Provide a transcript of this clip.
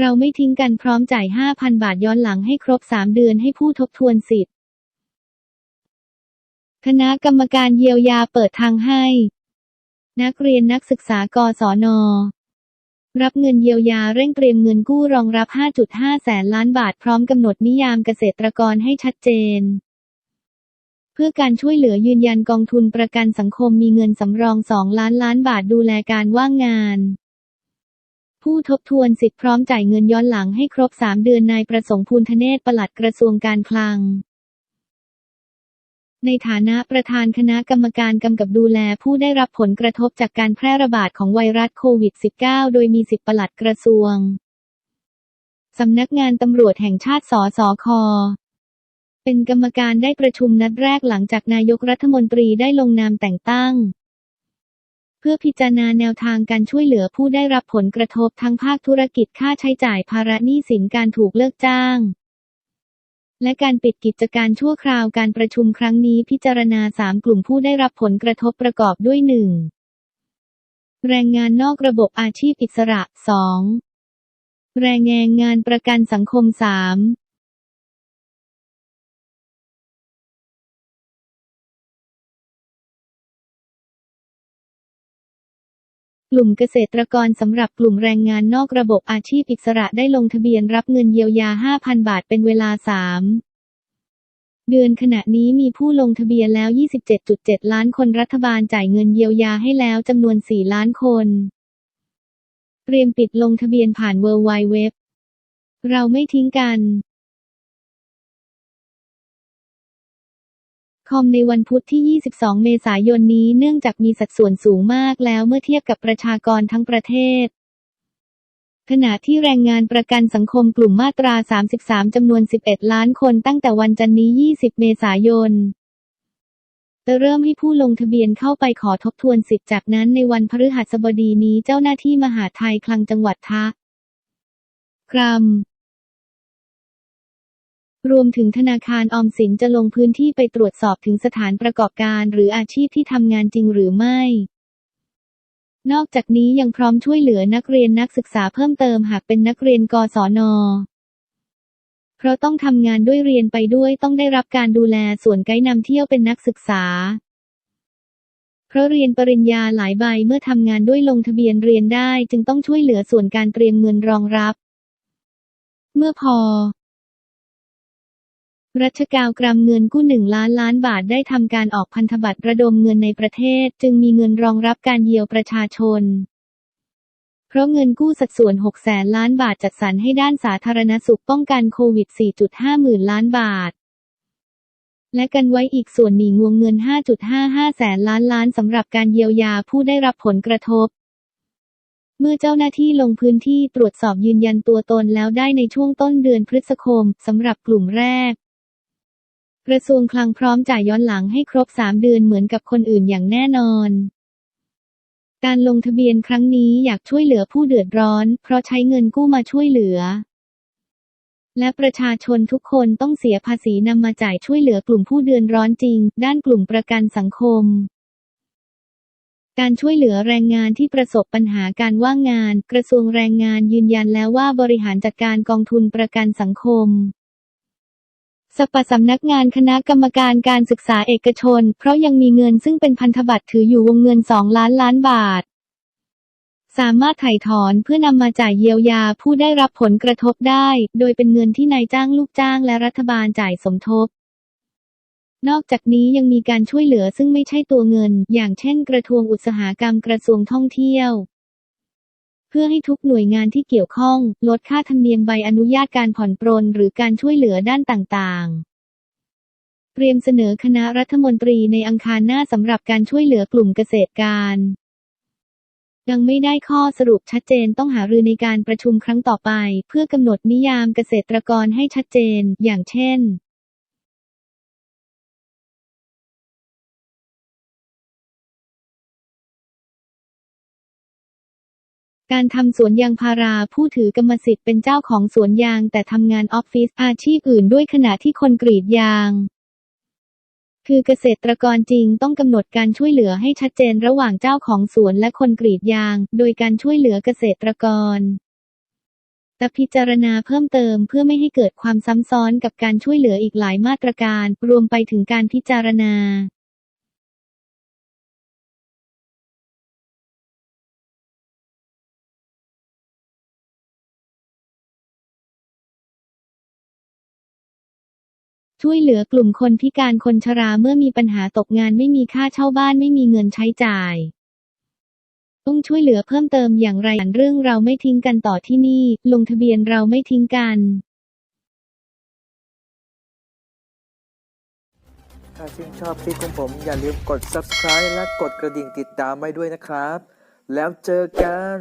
เราไม่ทิ้งกันพร้อมจ่าย 5,000 บาทย้อนหลังให้ครบ 3 เดือนให้ผู้ทบทวนสิทธิ์คณะกรรมการเยียวยาเปิดทางให้ นักเรียนนักศึกษากศน รับเงินเยียวยาเร่งเตรียมเงินกู้รองรับ 5.5 แสนล้านบาทพร้อมกำหนดนิยามเกษตรกรให้ชัดเจน เพื่อการช่วยเหลือยืนยันกองทุนประกันสังคมมีเงินสำรอง 2 ล้านล้านบาทดูแลการว่างงาน ผู้ทบทวนสิทธิ์พร้อมจ่ายเงินย้อนหลังให้ครบ 3 เดือนนายประสงค์ภูลธเนศปลัดกระทรวงการคลัง ในฐานะประธานคณะกรรมการกำกับดูแลผู้ได้รับผลกระทบจากการแพร่ระบาดของไวรัสโควิด -19 โดยมีสิทธิปลัดกระทรวง สำนักงานตำรวจแห่งชาติสสคเป็นกรรมการได้ประชุมนัดแรกหลังจากนายกรัฐมนตรีได้ลงนามแต่งตั้ง พื่อพิจารณาแนวทางการช่วยเหลือผู้ได้รับผลกระทบทั้งภาคธุรกิจค่าใช้จ่ายภาระหนี้สินการถูกเลิกจ้าง และการปิดกิจการชั่วคราวการประชุมครั้งนี้พิจารณา 3 กลุ่มผู้ได้รับผลกระทบประกอบด้วย 1. แรงงานนอกระบบอาชีพอิสระ 2. แรงงานงานประกันสังคม 3. ลุ่มเกษตรกรสำหรับกลุ่มแรงงานนอกระบบอาชีพอิสระได้ลงทะเบียนรับเงินเยียวยา 5,000 บาทเป็นเวลา 3 เดือนขณะนี้มีผู้ลงทะเบียนแล้ว 27.7 ล้านคนรัฐบาลจ่ายเงินเยียวยาให้แล้วจำนวน 4 ล้านคน เตรียมปิดลงทะเบียนผ่านเวิร์ไวเว็บเราไม่ทิ้งกัน คอมในวันพุธที่ 22 เมษายนนี้เนื่องจากมีสัดส่วนสูงมากแล้วเมื่อเทียบกับประชากรทั้งประเทศ ขณะที่แรงงานประกันสังคมกลุ่มมาตรา 33 จำนวน 11 ล้านคนตั้งแต่วันจันนี้ 20 เมษายนจะเริ่มให้ผู้ลงทะเบียนเข้าไปขอทบทวนสิทธิ์จากนั้นในวันพฤหัสบดีนี้เจ้าหน้าที่มหาดไทยคลังจังหวัดทะ กรัม รวมถึงธนาคารออมสินจะลงพื้นที่ไปตรวจสอบถึงสถานประกอบการหรืออาชีพที่ทำงานจริงหรือไม่ นอกจากนี้ยังพร้อมช่วยเหลือนักเรียนนักศึกษาเพิ่มเติมหากเป็นนักเรียนกศน เพราะต้องทำงานด้วยเรียนไปด้วยต้องได้รับการดูแลส่วนไกด์นำเที่ยวเป็นนักศึกษา เพราะเรียนปริญญาหลายใบเมื่อทำงานด้วยลงทะเบียนเรียนได้ จึงต้องช่วยเหลือส่วนการเตรียมเงินรองรับ เมื่อพอ รัชกาลกรมเงินกู้หนึ่งล้านล้านบาทได้ทำการออกพันธบัตรระดมเงินในประเทศ จึงมีเงินรองรับการเยียวประชาชน เพราะเงินกู้สัดส่วน 6 แสนล้านบาทจัดสรรให้ด้านสาธารณสุขป้องกันโควิด 4.5 หมื่นล้านบาท และกันไว้อีกส่วนหนีงวงเงิน 5.55 แสนล้านล้านสำหรับการเยียวยาผู้ได้รับผลกระทบเมื่อเจ้าหน้าที่ลงพื้นที่ตรวจสอบยืนยันตัวตนแล้วได้ในช่วงต้นเดือนพฤษภาคมสำหรับกลุ่มแรก กระทรวงคลังพร้อมจ่ายย้อนหลังให้ครบ 3 เดือนเหมือนกับคนอื่นอย่างแน่นอน การลงทะเบียนครั้งนี้อยากช่วยเหลือผู้เดือดร้อน เพราะใช้เงินกู้มาช่วยเหลือ และประชาชนทุกคนต้องเสียภาษีนำมาจ่ายช่วยเหลือกลุ่มผู้เดือดร้อนจริง ด้านกลุ่มประกันสังคมการช่วยเหลือแรงงานที่ประสบปัญหาการว่างงาน กระทรวงแรงงานยืนยันแล้วว่าบริหารจัดการกองทุนประกันสังคม สปสำนักงานคณะกรรมการการศึกษาเอกชน เพราะยังมีเงินซึ่งเป็นพันธบัตรถืออยู่วงเงิน 2 ล้านล้านบาท สามารถไถ่ถอนเพื่อนำมาจ่ายเยียวยาผู้ได้รับผลกระทบได้ โดยเป็นเงินที่นายจ้างลูกจ้างและรัฐบาลจ่ายสมทบ นอกจากนี้ยังมีการช่วยเหลือซึ่งไม่ใช่ตัวเงิน อย่างเช่น กระทรวงอุตสาหกรรมกระทรวงท่องเที่ยว พื่อให้ทุกหน่วยงานที่เกี่ยวข้อง ลดค่าธรรมเนียมใบอนุญาตการผ่อนปรนหรือการช่วยเหลือด้านต่างๆ เตรียมเสนอคณะรัฐมนตรีในอังคารหน้าสำหรับการช่วยเหลือกลุ่มเกษตรการยังไม่ได้ข้อสรุปชัดเจนต้องหารือในการประชุมครั้งต่อไป เพื่อกำหนดนิยามเกษตรกรให้ชัดเจน อย่างเช่น การทำสวนยางพาราผู้ถือกรรมสิทธิ์เป็นเจ้าของสวนยางแต่ทำงานออฟฟิศอาชีพอื่นด้วยขณะที่คนกรีดยาง คือเกษตรกรจริงต้องกำหนดการช่วยเหลือให้ชัดเจนระหว่างเจ้าของสวนและคนกรีดยาง โดยการช่วยเหลือเกษตรกรจะพิจารณาเพิ่มเติมเพื่อไม่ให้เกิดความซ้ำซ้อนกับการช่วยเหลืออีกหลายมาตรการ รวมไปถึงการพิจารณา ช่วยเหลือกลุ่มคนพิการคนชราเมื่อมีปัญหาตกงานไม่มีค่าเช่าบ้านไม่มีเงินใช้จ่ายต้องช่วยเหลือเพิ่มเติมอย่างไรอ่านเรื่องเราไม่ทิ้งกันต่อที่นี่ ลงทะเบียนเราไม่ทิ้งกันถ้าชื่นชอบคลิปของผมอย่าลืมกด subscribe และกดกระดิ่งติดตามไว้ด้วยนะครับ แล้วเจอกัน